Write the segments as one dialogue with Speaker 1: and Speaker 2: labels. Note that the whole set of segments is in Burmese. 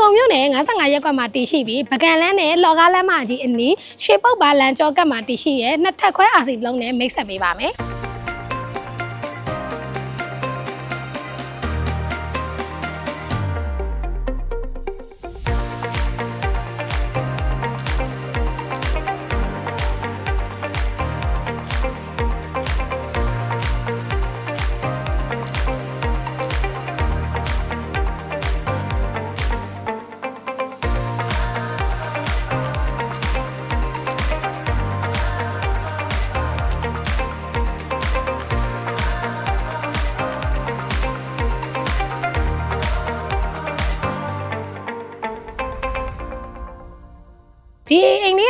Speaker 1: ကုံမြို့နယ်55ရပ်ကွက်မှာတည်ရှိပြီးပကံလန်းနဲ့လော်ကားလမ်းမကြီးအနီးရွှေပုတ်ပါလမ်းကျောကတ်မှာတည်ရှိရဲ့နှစ်ထပ်ခွဲအာစီလုံးနဲ့မိတ်ဆက်ပေးပါမယ်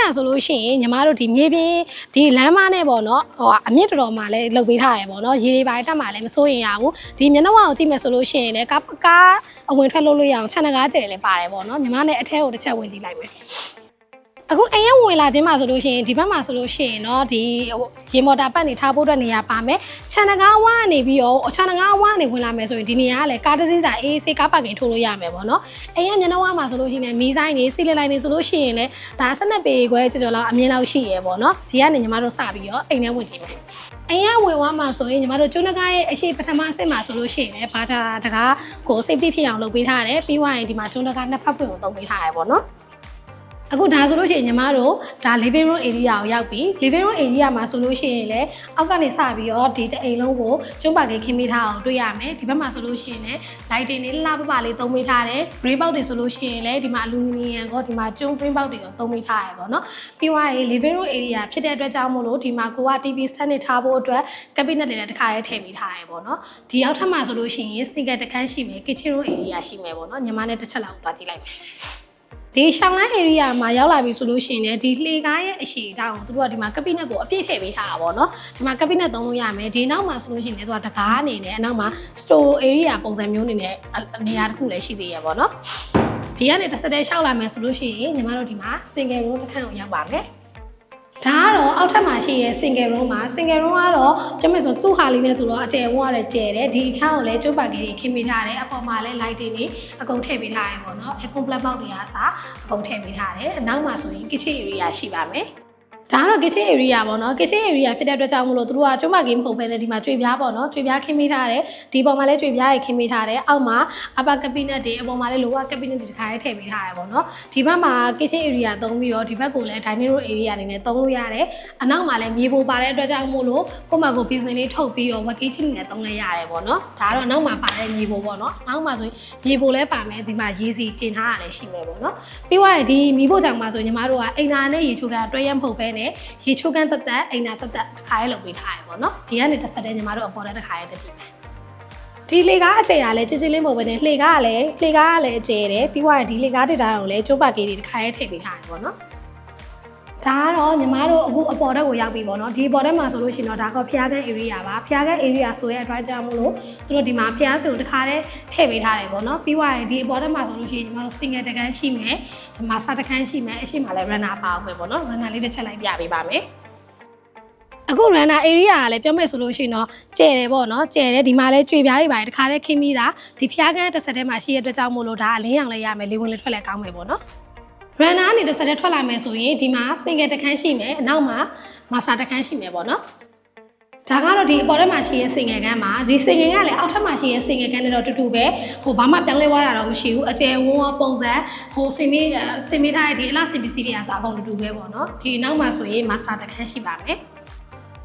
Speaker 1: အိမ်လေးอ่ะဆိုလို့ရှိရင်ညီမတို့ဒီမြေပြင်ဒီလမ်းမနဲ့ပေါ့နော်ဟိုအမြင့်တော်တော်မှလည်းလုတ်ပေးထားရပေါ့နော်ရေတွေပိုင်းတက်မှလည်းမစိုးရင်ရဘူးဒီမျက်နှာဝကိုကြည့်မယ်ဆိုလို့ရှိရင်လည်းကားကားအဝင်ထွက်လုပ်လို့ရအောင်ခြံတကားကျယ်လည်းပါတယ်ပေါ့နော်ညီမနဲ့အထဲကိုတစ်ချက်ဝင်ကြည့်လိုက်မယ် အခုအိမ်ရဝင်လာခြင်းမှာဆိုလို့ရှိရင်ဒီဘက်မှာဆိုလို့ရှိရင်เนาะဒီဟိုရေမော်တာပတ်နေထားဖို့အတွက်နေရာပါမယ်ခြံတကားဝါကနေပြီးတော့ခြံတကားဝါကနေဝင်လာမယ်ဆိုရင်ဒီနေရာကလည်းကားတစ်စီးစာအေးဆေးကားပါကင်ထိုးလို့ရမယ်ပေါ့နော်အိမ်ရမျက်နှာဝမှာဆိုလို့ရှိရင်မီးဆိုင်နေစီလီလိုက်နေဆိုလို့ရှိရင်လည်းဒါ12ပေခွဲကြော်ကြော်လောက်အမြင်လောက်ရှိရပေါ့နော်ဒီကနေညီမတို့စပြီးတော့အိမ်ထဲဝင်ကြည့်မယ်အိမ်ရဝင်သွားမှာဆိုရင်ညီမတို့ကျွန်းတကားရဲ့အရှိပထမအဆင့်မှာဆိုလို့ရှိရင်လည်းဘာသာတကားကို safety ဖြစ်အောင်လုပ်ပေးထားတယ်ပြီးွားရင်ဒီမှာကျွန်းတကားနှစ်ဖက်ပွင့်ကိုသုံးပေးထားရပေါ့နော် အခုဒါဆိုလို့ရှိရင်ညီမတို့ဒါ living room area ကိုရောက်ပြီ living room area မှာဆိုလို့ရှိရင်လည်းအောက်ကနေစပြီးတော့ဒီတအိမ်လုံးကိုကျွန်းပါကိခင်းပေးထားအောင်တွေ့ရမယ်ဒီဘက်မှာဆိုလို့ရှိရင်လည်း lighting လေးလှပပလေးသုံးပေးထားတယ် green box တွေဆိုလို့ရှိရင်လည်းဒီမှာ aluminum ကောဒီမှာကျွန်း green box တွေကိုသုံးပေးထားရပေါ့နော်ပြီးသွားရင် living room area ဖြစ်တဲ့အတွက်ကြောင့်မို့လို့ဒီမှာကိုက TV stand နဲ့ထားဖို့အတွက် cabinet တွေလည်းတစ်ခါရဲထည့်ပေးထားရပေါ့နော်ဒီအောက်ထပ်မှာဆိုလို့ရှိရင် single တစ်ခန်းရှိမယ် kitchen room area ရှိမယ်ပေါ့နော်ညီမနဲ့တစ်ချက်လောက်သွားကြည့်လိုက်မယ် ဒီရှောင်းလိုင်း area မှာရောက်လာပြီဆိုလို့ရှိရင်လည်းဒီလှေကားရဲ့အရှိတောင်ကိုသူတို့ကဒီမှာကပိနက်ကိုအပြည့်ထည့်ပေးထားတာပေါ့နော်ဒီမှာကပိနက်သုံးလို့ရမယ်ဒီနောက်မှာဆိုလို့ရှိရင်လည်းသူကတကားအနေနဲ့အနောက်မှာ store area ပုံစံမျိုးအနေနဲ့နေရာတစ်ခုလည်းရှိသေးရပေါ့နော်ဒီကနေတစ်စက်တည်းရှောက်လာမယ်ဆိုလို့ရှိရင်ညီမတို့ဒီမှာ single room တစ်ခန်းကိုရောက်ပါမယ် ဒါကတော့အောက်ထပ်မှာရှိရဲ့ single room မှာ single room ကတော့ပြောမယ်ဆိုသူ့ဟာလေးနဲ့သူတော့အကျယ်ဝန်းရတယ်ကျယ်တယ်ဒီအခန်းကိုလည်းကျုပ်ပါကေးခင်းပေးထားတယ်အပေါ်မှာလည်း light တွေနေအကုန်ထည့်ပေးထားရပေါ့နော် air con plug box တွေအားစားအကုန်ထည့်ပေးထားတယ်အနောက်မှာဆိုရင် kitchen area ရှိပါမယ် ဒါကတော့ kitchen area ပေါ့နော် kitchen area ဖြစ်တဲ့အတွက်ကြောင့်မလို့သူတို့ကကျုံးမကင်းမဟုတ်ဘဲနဲ့ဒီမှာကြွေပြားပေါ့နော်ကြွေပြားခင်းပေးထားတယ်ဒီပေါ်မှာလည်းကြွေပြားတွေခင်းပေးထားတယ်အောက်မှာ upper cabinet တွေအပေါ်မှာလည်း lower cabinet တွေတစ်ခါလေးထည့်ပေးထားရပေါ့နော်ဒီဘက်မှာ kitchen area သုံးပြီးတော့ဒီဘက်ကိုလည်း dining room area အနေနဲ့သုံးလို့ရတယ်အနောက်မှာလည်းမြေပေါ်ပါတဲ့အတွက်ကြောင့်မို့လို့ကိုယ့်မှာကို business လေးထုတ်ပြီးတော့ work kitchen နဲ့သုံးလိုက်ရတယ်ပေါ့နော်ဒါကတော့နောက်မှာပါတဲ့မြေပေါ်ပေါ့နော်နောက်မှာဆိုရင်မြေပေါ်လည်းပါမယ်ဒီမှာရေစီတင်ထားရလည်းရှိမယ်ပေါ့နော်ပြီးသွားရင်ဒီမီးဖို့ကြောင့်မှာဆိုညီမတို့ကအိမ်နာနဲ့ရေချိုးကန်တွဲရမဟုတ်ဘဲနဲ့ရေချိုးကန်တက်တက်အိမ်နာတက်တက်တစ်ခါရဲလုပ်ပေးထားရပေါ့နော်ဒီကနေတစ်ဆက်တည်းညီမတို့အပေါ်တက်တစ်ခါရဲတက်ကြည့်မယ်ဒီလေကားအကျယ်ကလည်းကြည်ကြည်လေးမဟုတ်ဘဲနဲ့လှေကားကလည်းလှေကားကလည်းအကျယ်တယ်ပြီးသွားရင်ဒီလေကားတစ်တိုင်းကိုလည်းကျိုးပါကေးတွေတစ်ခါရဲထည့်ပေးထားတယ်ပေါ့နော် ဒါကတော့ညီမတို့အခုအပေါ်တက်ကိုရောက်ပြီပေါ့နော်ဒီအပေါ်တက်မှာဆိုလို့ရှိရင်တော့ဒါကဖျားကန်း area ပါဖျားကန်း area ဆိုရဲ့အတွက်ကြောင့်မို့လို့သူတို့ဒီမှာဖျားစင်ကိုတစ်ခါတည်းထည့်ပေးထားတယ်ပေါ့နော်ပြီးသွားရင်ဒီအပေါ်တက်မှာဆိုလို့ရှိရင်ညီမတို့ single တကန်းရှိမယ်ဒီမှာစာတကန်းရှိမယ်အရှိမလည်း runner ပါအောင်ပဲပေါ့နော် runner လေးတစ်ချက်လိုက်ပြပေးပါမယ်အခု runner area ကလည်းပြောမယ်ဆိုလို့ရှိရင်တော့ကျဲတယ်ပေါ့နော်ကျဲတယ်ဒီမှာလည်းကြွေပြားတွေပါတယ်တခါတည်းခင်းပြီးသားဒီဖျားကန်းတစ်ဆက်တည်းမှာရှိရတဲ့အတွက်ကြောင့်မို့လို့ဒါအလင်းရောင်လည်းရမယ်လေဝင်လည်းထွက်လည်းကောင်းမယ်ပေါ့နော် runner ကနေတစ်ဆက်တည်းထွက်လာမယ်ဆိုရင်ဒီမှာ single တစ်ခန်းရှိမယ်အနောက်မှာ master တစ်ခန်းရှိမယ်ပေါ့နော်ဒါကတော့ဒီအပေါ်ထဲမှာရှိရဲ့ single ကန်းမှာဒီ single ကလည်းအောက်ထပ်မှာရှိရဲ့ single ကန်းနဲ့တော့တူတူပဲဟိုဘာမှပြောင်းလဲသွားတာတော့မရှိဘူးအကျယ်ဝန်းရောပုံစံဟိုစင်မေးစင်မေးထားတဲ့ဒီအလားစင်ပစ္စည်းတွေကစားအကုန်တူတူပဲပေါ့နော်ဒီနောက်မှာဆိုရင် master တစ်ခန်းရှိပါမယ်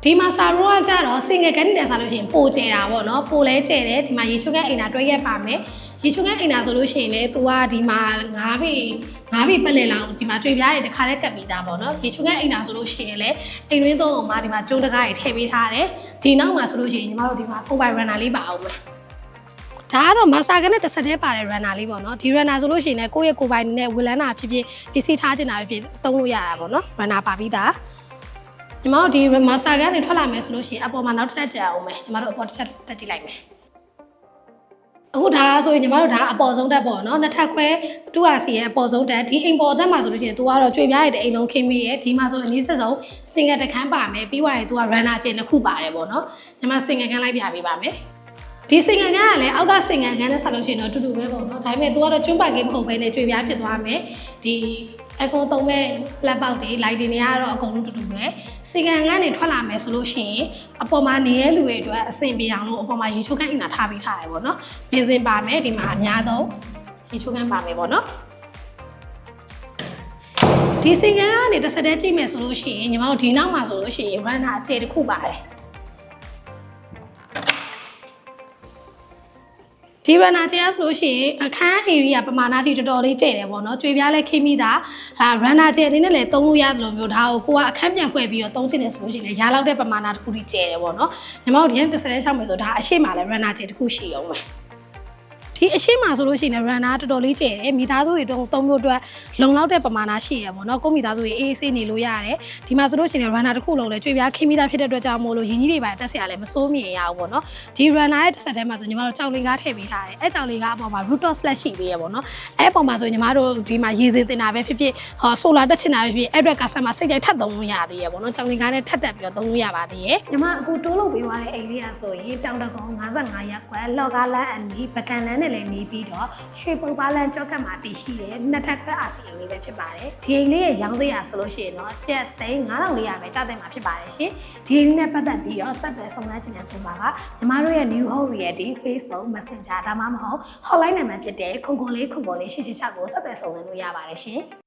Speaker 1: ဒီမှာစာရောကကြတော့ single candidate နဲ့ဆိုလို့ရှိရင်ပိုကျဲတာပေါ့နော်ပိုလဲကျဲတယ်ဒီမှာရေချိုးကန်းအိမ်နာတွဲရက်ပါမယ်ရေချိုးကန်းအိမ်နာဆိုလို့ရှိရင်လည်း तू ကဒီမှာ9ပေ9ပေပတ်လည်လောက်ဒီမှာကြွေပြားရတဲ့ခါလေးကပ်ပြီးသားပေါ့နော်ရေချိုးကန်းအိမ်နာဆိုလို့ရှိရင်လည်းအိမ်ရင်းသုံးအောင်မှာဒီမှာကျုံးတကားတွေထည့်ပေးထားတယ်ဒီနောက်မှာဆိုလို့ရှိရင်ညီမတို့ဒီမှာ mobile runner လေးပါအောင်မယ်ဒါကတော့ master ကနဲ့တစ်ဆက်တည်းပါတဲ့ runner လေးပေါ့နော်ဒီ runner ဆိုလို့ရှိရင်လည်းကိုယ့်ရဲ့ကိုယ်ပိုင်နဲ့ဝလန်းတာဖြစ်ဖြစ်ပစ္စည်းထားချင်တာဖြစ်ဖြစ်သုံးလို့ရတာပေါ့နော် runner ပါပြီးသား ညီမတို့ဒီ master ကနေထွက်လာမယ်ဆိုလို့ရှိရင်အပေါ်မှာနောက်တစ်တက်ကြအောင်မယ်ညီမတို့အပေါ်တစ်ချက်တက်ကြည့်လိုက်မယ်အခုဒါဆိုရင်ညီမတို့ဒါအပေါ်ဆုံးတက်ပေါ့နော်နှစ်ထပ်ခွဲတူအာစီရဲ့အပေါ်ဆုံးတက်ဒီအိမ်ပေါ်တက်မှာဆိုလို့ရှိရင် तू ကတော့ကြွေပြားရတဲ့အိမ်လုံးခင်းမိရဲ့ဒီမှာဆိုအနည်းဆက်ဆုံး single တစ်ခန်းပါမယ်ပြီးွားရင် तू က runner ကျင်းတစ်ခုပါတယ်ပေါ့နော်ညီမ single ခန်းလိုက်ပြပေးပါမယ် ဒီစင်ငံကလည်းအောက်ကစင်ငံကန်းနဲ့ဆက်လို့ရှိရင်တော့တူတူပဲပေါ့နော်ဒါပေမဲ့ तू ကတော့ကျွန်းပါကင်းမဟုတ်ဘဲနဲ့ကြွေပြားဖြစ်သွားမယ်ဒီအကုန်သုံးမဲ့လက်ပေါက်တွေ light တွေနေရတော့အကုန်လုံးတူတူပဲစင်ငံကနေထွက်လာမယ်ဆိုလို့ရှိရင်အပေါ်မှာနေတဲ့လူတွေအတွက်အဆင်ပြေအောင်လို့အပေါ်မှာရေချိုးခန်းအင်တာထားပြီးထားရပေါ့နော်ဘင်းစင်ပါမယ်ဒီမှာအများဆုံးရေချိုးခန်းပါမယ်ပေါ့နော်ဒီစင်ကန်ကနေတစ်ဆက်တည်းကြည့်မယ်ဆိုလို့ရှိရင်ညီမတို့ဒီနောက်မှာဆိုလို့ရှိရင် runner အခြေတစ်ခုပါတယ် ဒီ runner ခြေဆိုလို့ရှိရင်အခန်း area ပမာဏတိတော်တော်လေးကျဲတယ်ပေါ့နော်ကြွေပြားလဲခိမိတာအာ runner ခြေအနေနဲ့လည်းသုံးလို့ရတယ်လို့မျိုးဒါကိုကိုကအခန်းပြန်ဖွဲ့ပြီးတော့သုံးချင်တယ်ဆိုလို့ရှိရင်လည်းရလောက်တဲ့ပမာဏတစ်ခုထိကျဲတယ်ပေါ့နော်ညီမတို့ဒီကတစ်ဆက်တည်းရှောက်မယ်ဆိုဒါအရှိမလဲ runner ခြေတစ်ခုရှိအောင်ပဲ ဒီအရှိမဆိုလို့ရှိရင်လည်း runner တော်တော်လေးကျယ်တယ်မိသားစုတွေတော့သုံးဖို့အတွက်လုံလောက်တဲ့ပမာဏရှိရပါတော့ကိုမိသားစုတွေအေးဆေးနေလို့ရတယ်ဒီမှာဆိုလို့ရှိရင် runner တစ်ခုလုံးလည်းကြွေပြားခင်းပြီးသားဖြစ်တဲ့အတွက်ကြောင့်မို့လို့ရင်းကြီးတွေပါတက်စရာလည်းမစိုးမြင်ရဘူးပေါ့နော်ဒီ runner ရဲ့တစ်ဆက်တည်းမှာဆိုညီမတို့ကြောင်လင်ကားထည့်ပေးထားတယ်အဲကြောင်လင်ကားအပေါ်မှာ root dot slash ရှိသေးရပါတော့အဲအပေါ်မှာဆိုညီမတို့ဒီမှာရေစေတင်တာပဲဖြစ်ဖြစ်ဟော solar တက်ချင်တာပဲဖြစ်ဖြစ်အဲ့အတွက် customer စိတ်ကြိုက်ထပ်သုံးလို့ရသေးရပါတော့ကြောင်လင်ကားနဲ့ထပ်တက်ပြီးတော့သုံးလို့ရပါသေးတယ်ညီမအခုတိုးလုပ်ပေးသွားတဲ့အိမ်လေးကဆိုရင်တောင်တကုံ55ရပ်ကွက်လော်ကားလန်အနီးပကံလန်နဲ့လည်းနေပြီးတော့ရွှေပုပ်ပါလန်းကြောက်ကတ်မှာတည်ရှိတယ်နှစ်ထပ်ခွဲအာစီအိမ်လေးပဲဖြစ်ပါတယ်ဒီအိမ်လေးရဲ့ရောင်းစရာဆိုလို့ရှိရင်တော့ကျက်သိန်း9400ပဲကြားသိမ်းမှာဖြစ်ပါတယ်ရှင်ဒီအိမ်လေးနဲ့ပတ်သက်ပြီးတော့ဆက်သွယ်ဆောင်ရွက်ခြင်းနဲ့ဆိုပါကညီမတို့ရဲ့ New Home Realty Facebook Messenger ဒါမှမဟုတ် hotline နံပါတ်ဖြစ်တဲ့ခုံခုံလေးခုံခုံလေးရှင်းရှင်းချကိုဆက်သွယ်ဆောင်ရွက်လို့ရပါတယ်ရှင်